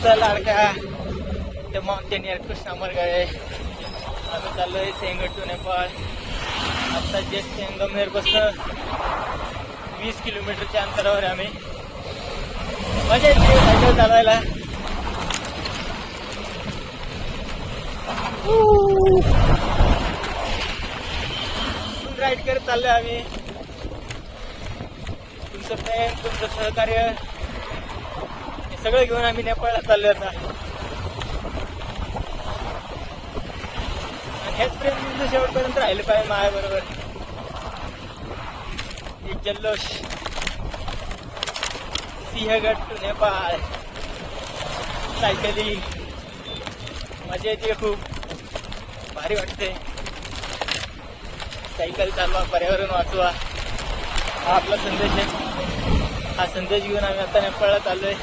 आमचा लाडका. ते माउंटेनियर कृष्णा मरगाळे. आम्ही चाललोय सेंगट टू नेपाळ आता जे सेंगमनेरपासून वीस किलोमीटरच्या अंतरावर आहे आम्ही. मजा येते सायकल चालवायला. राईड करत चाललोय आम्ही. तुमचं प्रेम तुमचं सहकार्य. सगळं घेऊन आम्ही नेपाळला चाललो आता. हेच प्रेम शेवटपर्यंत राहिलं पाहिजे माया बरोबर एक जल्लोष. सिंहगड टू नेपाळ. सायकली. मजा येते खूप. भारी वाटते. सायकल चालवा पर्यावरण वाचवा. हा आपला संदेश आहे. हा संदेश घेऊन आम्ही आता नेपाळला चाललोय.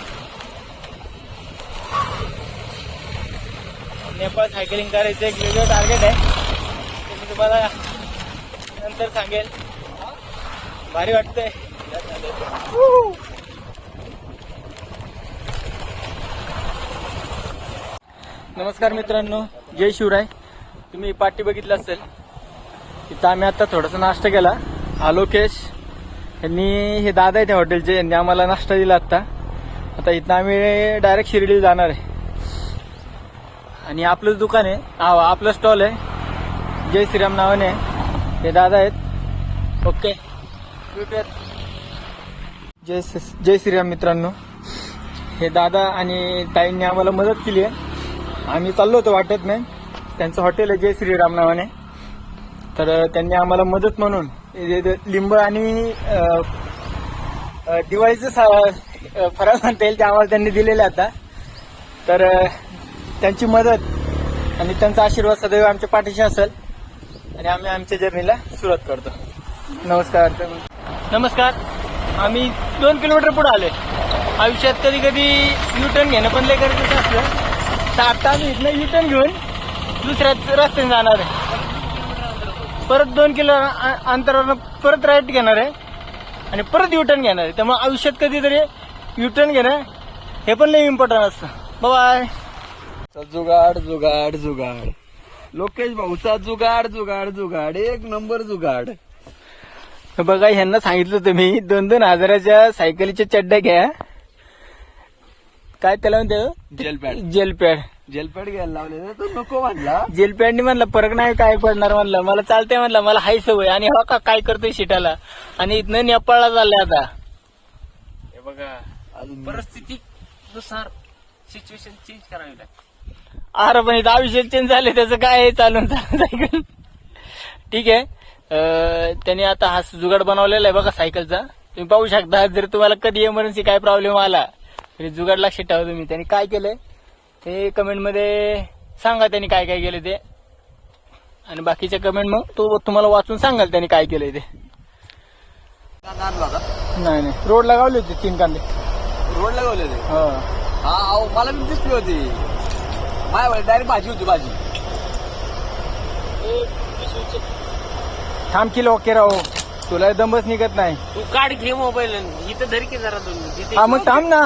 नेपाळ सायकलिंग करायचं एक वेगळं टार्गेट आहे. ते मी तुम्हाला नंतर सांगेल. भारी वाटतंय. नमस्कार मित्रांनो जय शिवराय. तुम्ही पाठी बघितलं असेल इथं आम्ही आता थोडासा नाश्ता केला. आलोकेश यांनी हे दादा आहेत त्या हॉटेलचे यांनी आम्हाला नाश्ता दिला आता. आता इथं आम्ही डायरेक्ट शिर्डीला जाणार आहे. आणि आपलंच दुकान आहे. हा आपलं स्टॉल आहे. जय श्रीराम नावाने. हे दादा आहेत. ओके. जय जय श्रीराम मित्रांनो. हे दादा आणि ताईंनी आम्हाला मदत केली आहे. आम्ही चाललो होतो वाटत नाही. त्यांचं हॉटेल आहे जय श्रीराम नावाने. तर त्यांनी आम्हाला मदत म्हणून हे लिंब आणि दिवाळीचं फराळ म्हणता येईल ते आम्हाला त्यांनी दिलेले आता. तर त्यांची मदत आणि त्यांचा आशीर्वाद सदैव आमच्या पाठीशी असेल. आणि आम्ही आमच्या जर्नीला सुरुवात करतो. नमस्कार. नमस्कार. आम्ही दोन किलोमीटर पुढे आलोय. आयुष्यात कधी कधी युटर्न घेणं पण लय गरजेचं असलं तर आता आम्ही इथनं युटर्न घेऊन दुसऱ्या रस्त्याने जाणार आहे. परत दोन किलो अ- अंतरावर परत राईट घेणार आहे. आणि परत युटर्न घेणार आहे. त्यामुळे आयुष्यात कधीतरी युटर्न घेणं हे पण लय इम्पॉर्टंट असतं. बाय जुगाड जुगाड जुगाड. लोकेश भाऊचा जुगाड जुगाड जुगाड. एक नंबर जुगाड. बघा ह्यांना सांगितलं तुम्ही. दोन दोन हजाराच्या सायकलीच्या चड्ड्या घ्या. काय त्याला म्हणते? Gel pad. Gel pad. Gel pad घ्यायला लावले तो नको म्हणला. जेल पॅडनी म्हणलं फरक नाही काय पडणार म्हणलं. मला चालतंय म्हणलं. मला हाय सवय. आणि हो का काय करतोय शिटाला? आणि इथनं नेपाळला चाललंय आता. हे बघा अजून परिस्थितीनुसार सिच्युएशन चेंज करावी लागते. अरे पण इथं आयुष्य चेंज झाले त्याचं काय चालून चालून सायकल ठीक आहे. त्यांनी आता हा जुगाड बनवलेला आहे बघा सायकलचा तुम्ही पाहू शकता जर तुम्हाला कधी इमर्जन्सी काय प्रॉब्लेम आला तरी जुगाड लक्षात ठेवा तुम्ही. त्यांनी काय केलंय? ते कमेंटमध्ये सांगा त्यांनी काय काय केलं ते. आणि बाकीच्या कमेंट मग तो तुम्हाला वाचून सांगाल त्यांनी काय केलंय ते. होता नाही नाही. रोडला गावले होते तीन कांदे. रोडला गावले ते हो. मला पण दिसली होती. माय डायरेक्ट भाजी होती भाजी. थांब किलो ओके राहो तुला दमच निघत नाही. तू काढ घे मोबाईल इथं धर की जरा दोन. तिथे हा मग थांब ना.